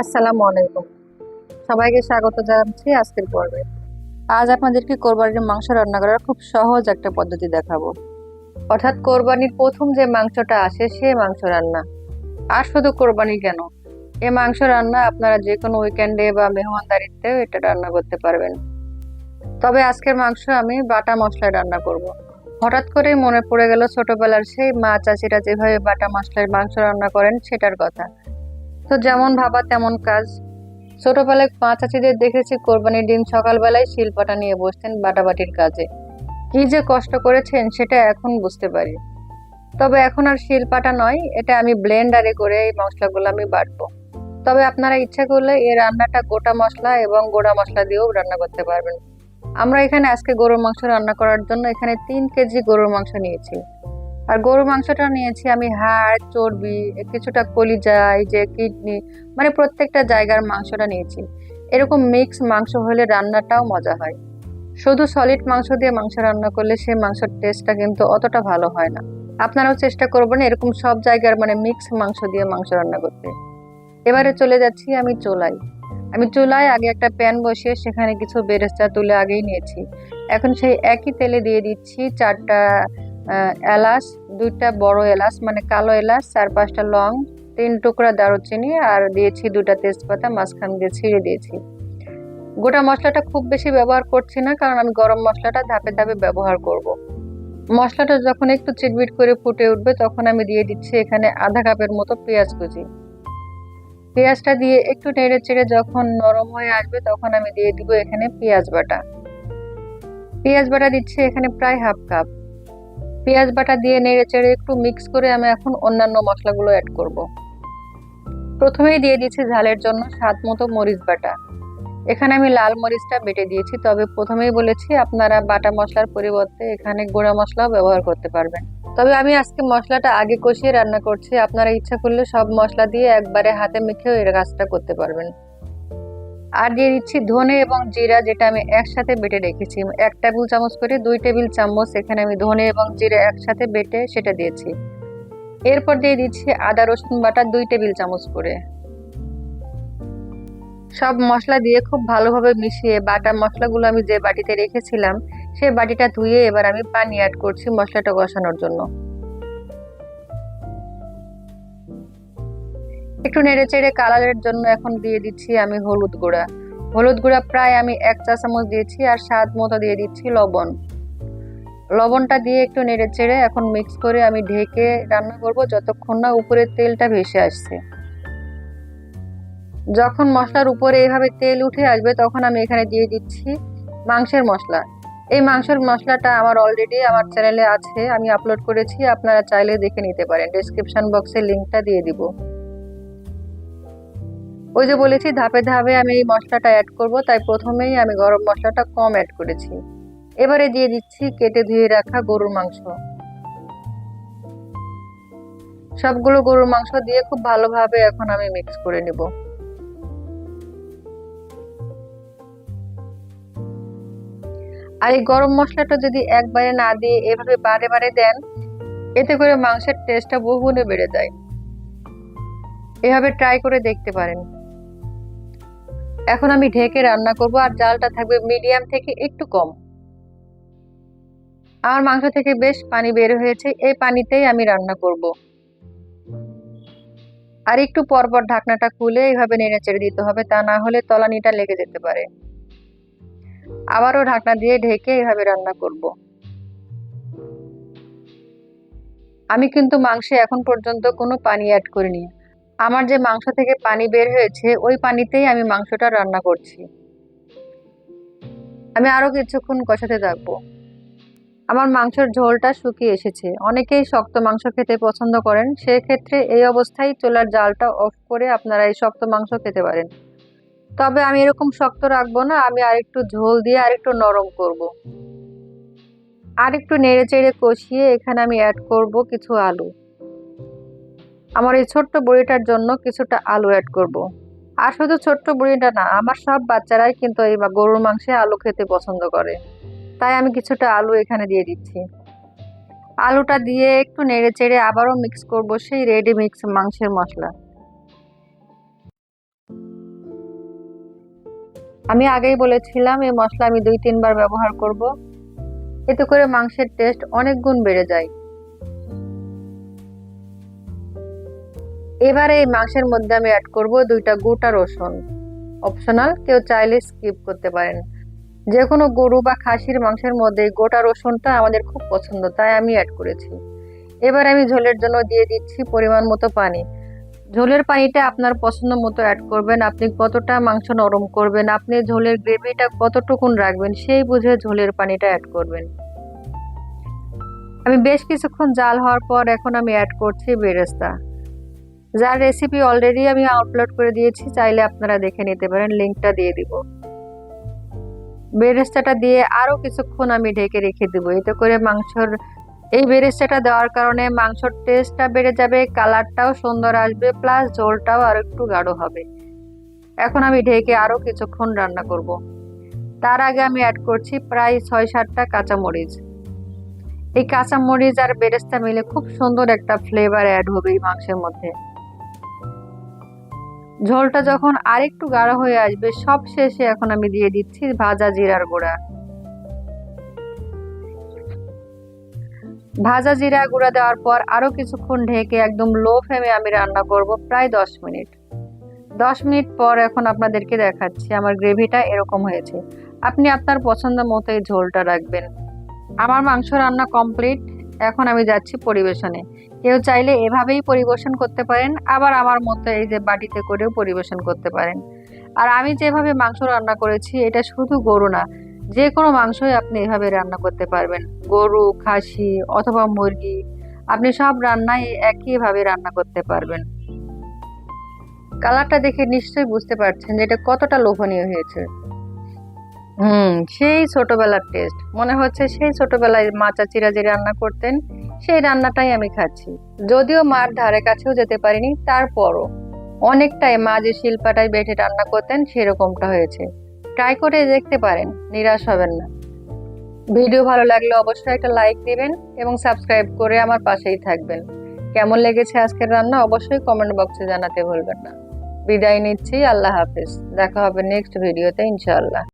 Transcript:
আসসালামু আলাইকুম। সবাইকে স্বাগত জানাচ্ছি আজকের পর্বে। আজ আপনাদেরকে কোরবানির মাংস রান্না করার খুব সহজ একটা পদ্ধতি দেখাবো। অর্থাৎ কোরবানির প্রথম যে মাংসটা আসে, সে মাংস রান্না। আর শুধু কোরবানি কেন? এ মাংস রান্না আপনারা যে কোনো উইকেন্ডে বা মেহমানদারিতেও এটা রান্না করতে পারবেন। তবে আজকের মাংস আমি বাটা মশলায় রান্না করব। হঠাৎ করেই মনে পড়ে গেল ছোটবেলার সেই মা চাচিরা যেভাবে বাটা মশলায় মাংস রান্না করেন, সেটার কথা। তো যেমন ভাবা তেমন কাজ। ছোটবেলায় মা চাচিদের দেখেছি কোরবানির দিন সকালবেলায় শিলপাটা নিয়ে বসতেন বাটাবাটির কাজে। কি যে কষ্ট করেছেন সেটা এখন বুঝতে পারি। তবে এখন আর শিলপাটা নয়, এটা আমি ব্লেন্ডারে করে এই মশলাগুলো আমি বাটবো। তবে আপনারা ইচ্ছা করলে এই রান্নাটা গোটা মশলা এবং গোড়া মশলা দিয়েও রান্না করতে পারবেন। আমরা এখানে আজকে গরুর মাংস রান্না করার জন্য এখানে তিন কেজি গরুর মাংস নিয়েছি। আর গরুর মাংসটা নিয়েছি আমি হাড়, চর্বি, কিছুটা কলিজা, এই যে কিডনি মানে প্রত্যেকটা জায়গার মাংসটা নিয়েছি। এরকম মিক্স মাংস হলে রান্নাটাও মজা হয়। শুধু সলিড মাংস দিয়ে মাংস রান্না করলে সেই মাংসের টেস্টটা কিন্তু অতটা ভালো হয় না। আপনারাও চেষ্টা করবেন এরকম সব জায়গার মানে মিক্স মাংস দিয়ে মাংস রান্না করতে। এবারে চলে যাচ্ছি আমি চুলায়। আমি চুলায় আগে একটা প্যান বসিয়ে সেখানে কিছু বেরেস্তা তুলে আগেই নিয়েছি। এখন সেই একই তেলে দিয়ে দিচ্ছি চারটা এলাচ, দুইটা বড় এলাচ মানে কালো এলাচ, চার পাঁচটা লং, তিন টুকরা দারুচিনি, আর দিয়েছি দুটা তেজপাতা, মাঝখান দিয়ে ছিঁড়ে দিয়েছি। গোটা মশলাটা খুব বেশি ব্যবহার করছি না, কারণ আমি গরম মশলাটা ধাপে ধাপে ব্যবহার করব। মশলাটা যখন একটু চিটবিট করে ফুটে উঠবে, তখন আমি দিয়ে দিচ্ছি এখানে আধা কাপের মতো পেঁয়াজ কুচি। পেঁয়াজটা দিয়ে একটু নেড়ে চেড়ে যখন নরম হয়ে আসবে, তখন আমি দিয়ে দিব এখানে পেঁয়াজ বাটা। পেঁয়াজ বাটা দিচ্ছি এখানে প্রায় হাফ কাপ। পেঁয়াজ বাটা দিয়ে নেড়ে চেড়ে একটু মিক্স করে আমি এখন অন্যান্য মশলাগুলো অ্যাড করব। প্রথমেই দিয়ে দিয়েছি ঝালের জন্য স্বাদ মতো মরিচ বাটা। এখানে আমি লাল মরিচটা বেটে দিয়েছি, তবে প্রথমেই বলেছি আপনারা বাটা মশলার পরিবর্তে এখানে গুঁড়া মশলাও ব্যবহার করতে পারবেন। তবে আমি আজকে মশলাটা আগে কষিয়ে রান্না করছি, আপনারা ইচ্ছা করলে সব মশলা দিয়ে একবারে হাতে মেখেও এর কাজটা করতে পারবেন। আর দিয়ে দিচ্ছি ধনে এবং জিরা যেটা আমি একসাথে বেটে রেখেছি। এক টেবিল চামচ করে দুই টেবিল চামচ এখানে আমি ধনে এবং জিরা একসাথে বেটে সেটা দিয়েছি। এরপর দিয়ে দিচ্ছি আদা, রসুন বাটা দুই টেবিল চামচ করে। সব মশলা দিয়ে খুব ভালোভাবে মিশিয়ে বাটা মশলাগুলো আমি যে বাটিতে রেখেছিলাম সেই বাটিটা ধুয়ে এবার আমি পানি অ্যাড করছি মশলাটা কষানোর জন্য। একটু নেড়ে চেড়ে কালারের জন্য এখন দিয়ে দিচ্ছি আমি হলুদ গুঁড়া। হলুদ গুঁড়া প্রায় আমি এক চা চামচ দিয়েছি আর স্বাদ মতো দিয়ে দিচ্ছি লবণ। লবণটা দিয়ে একটু নেড়ে চেড়ে এখন মিক্স করে আমি ঢেকে রান্না করব যতক্ষণ না উপরের তেলটা ভেসে আসছে। যখন মশলার উপরে এভাবে তেল উঠে আসবে তখন আমি এখানে দিয়ে দিচ্ছি মাংসের মশলা। এই মাংসের মশলাটা আমার অলরেডি আমার চ্যানেলে আছে, আমি আপলোড করেছি, আপনারা চাইলে দেখে নিতে পারেন। ডেসক্রিপশন বক্সে লিঙ্কটা দিয়ে দিব। ওই যে বলেছি, ধাপে ধাপে আমি এই মশলাটা অ্যাড করব, তাই প্রথমেই আমি গরম মশলাটা কম অ্যাড করেছি। এবারে দিয়ে দিচ্ছি কেটে ধুয়ে রাখা গরুর মাংস। সবগুলো গরুর মাংস দিয়ে খুব ভালোভাবে এখন আমি মিক্স করে নেব। আর এই গরম মশলাটা যদি একবারে না দিয়ে এভাবে বারে বারে দেন, এতে করে মাংসের টেস্টটা বহুগুণে বেড়ে যায়। এভাবে ট্রাই করে দেখতে পারেন। এখন আমি ঢেকে রান্না করব আর জালটা থাকবে মিডিয়াম থেকে একটু কম। আমার মাংস থেকে বেশ পানি বের হয়েছে, এই পানিতেই আমি রান্না করব। আর একটু পরপর ঢাকনাটা খুলে এইভাবে নেড়ে চেড়ে দিতে হবে, তা না হলে তলানিটা লেগে যেতে পারে। আবারও ঢাকনা দিয়ে ঢেকে এভাবে রান্না করব। আমি কিন্তু মাংসে এখন পর্যন্ত কোনো পানি অ্যাড করিনি। আমার যে মাংস থেকে পানি বের হয়েছে, ওই পানিতেই আমি মাংসটা রান্না করছি। আমি আরও কিছুক্ষণ কষাতে থাকব। আমার মাংসের ঝোলটা শুকিয়ে এসেছে। অনেকেই শক্ত মাংস খেতে পছন্দ করেন। সেক্ষেত্রে এই অবস্থায় চুলার জালটা অফ করে আপনারা এই শক্ত মাংস খেতে পারেন। তবে আমি এরকম শক্ত রাখব না, আমি আরেকটু ঝোল দিয়ে আরেকটু নরম করব। আরেকটু নেড়ে চেড়ে কষিয়ে এখানে আমি অ্যাড করব কিছু আলু। আমার এই ছোট্ট বড়িটার জন্য কিছুটা আলু অ্যাড করব। আর শুধু ছোট্ট বড়িটা না, আমার সব বাচ্চারাই কিন্তু এই গরুর মাংসে আলু খেতে পছন্দ করে। তাই আমি কিছুটা আলু এখানে দিয়ে দিচ্ছি। আলুটা দিয়ে একটু নেড়ে চেড়ে আবারও মিক্স করব সেই রেডি মিক্স মাংসের মশলা। আমি আগেই বলেছিলাম, এই মশলা আমি দুই তিনবার ব্যবহার করব। এতে করে মাংসের টেস্ট অনেক গুণ বেড়ে যায়। এবারে এই মাংসের মধ্যে আমি অ্যাড করব দুইটা গোটা রসুন। অপশনাল কেউ চাইলে স্কিপ করতে পারেন। যে কোনো গরু বা খাসির মাংসের মধ্যে গোটা রসুনটা আমাদের খুব পছন্দ, তাই আমি অ্যাড করেছি। এবার আমি ঝোলের জন্য দিয়ে দিচ্ছি পরিমাণ মতো পানি। ঝোলের পানিটা আপনার পছন্দ মতো অ্যাড করবেন, আপনি কতটা মাংস নরম করবেন, আপনি ঝোলের গ্রেভিটা কতটুকুন রাখবেন, সেই বুঝে ঝোলের পানিটা অ্যাড করবেন। আমি বেশ কিছুক্ষণ জাল হওয়ার পর এখন আমি অ্যাড করছি বেরেস্তা। যার রেসিপি অলরেডি আমি আপলোড করে দিয়েছি, চাইলে আপনারা দেখে নিতে পারেন লিঙ্কটা দিয়ে দিব। বেরেস্তাটা দিয়ে আরও কিছুক্ষণ আমি ঢেকে রেখে দেবো। এতে করে মাংসর, এই বেরেস্তাটা দেওয়ার কারণে মাংসর টেস্টটা বেড়ে যাবে কালারটাও সুন্দর আসবে প্লাস ঝোলটাও আর একটু গাঢ় হবে। এখন আমি ঢেকে আরও কিছুক্ষণ রান্না করব। তার আগে আমি অ্যাড করছি প্রায় ছয় সাতটা কাঁচামরিচ। এই কাঁচামরিচ আর বেরেস্তা মিলে খুব সুন্দর একটা ফ্লেভার অ্যাড হবে এই মাংসের মধ্যে। ঝোলটা যখন আরেকটু গাঢ় হয়ে আসবে, সব শেষে এখন আমি দিয়ে দিচ্ছি ভাজা জিরার গুঁড়া। ভাজা জিরা গুঁড়া দেওয়ার পর আরও কিছুক্ষণ ঢেকে একদম লো ফ্লেমে আমি রান্না করব প্রায় দশ মিনিট। দশ মিনিট পর এখন আপনাদেরকে দেখাচ্ছি, আমার গ্রেভিটা এরকম হয়েছে। আপনি আপনার পছন্দ মতো এই ঝোলটা রাখবেন। আমার মাংস রান্না কমপ্লিট এখন আমি যাচ্ছি পরিবেশনে। কেউ চাইলে এভাবেই পরিবেশন করতে পারেন, আবার আমার মতো এই যে বাটিতে করেও পরিবেশন করতে পারেন। আর আমি যেভাবে মাংস রান্না করেছি, এটা শুধু গরু না যে কোনো মাংসই আপনি এভাবে রান্না করতে পারবেন। গরু, খাসি অথবা মুরগি, আপনি সব রান্নাই একইভাবে রান্না করতে পারবেন। কালারটা দেখে নিশ্চয়ই বুঝতে পারছেন যে এটা কতটা লোভনীয় হয়েছে। হুম, সেই ছোটবেলার টেস্ট মনে হচ্ছে সেই ছোটবেলায় মা চাচিরা যে রান্না করতেন, সেই রান্নাটাই আমি খাচ্ছি। যদিও মার ধারে কাছেও যেতে পারিনি, তারপরও। অনেকটাই মা যে শিল্পাটাই বেটে রান্না করতেন, সেরকমটা হয়েছে। ট্রাই করে দেখতে পারেন, নিরাশ হবেন না। ভিডিও ভালো লাগলে অবশ্যই একটা লাইক দিবেন এবং সাবস্ক্রাইব করে আমার পাশেই থাকবেন। কেমন লেগেছে আজকের রান্না অবশ্যই কমেন্ট বক্সে জানাতে ভুলবেন না। বিদায় নিচ্ছি, আল্লাহ হাফিজ। দেখা হবে নেক্সট ভিডিওতে ইনশাআল্লাহ।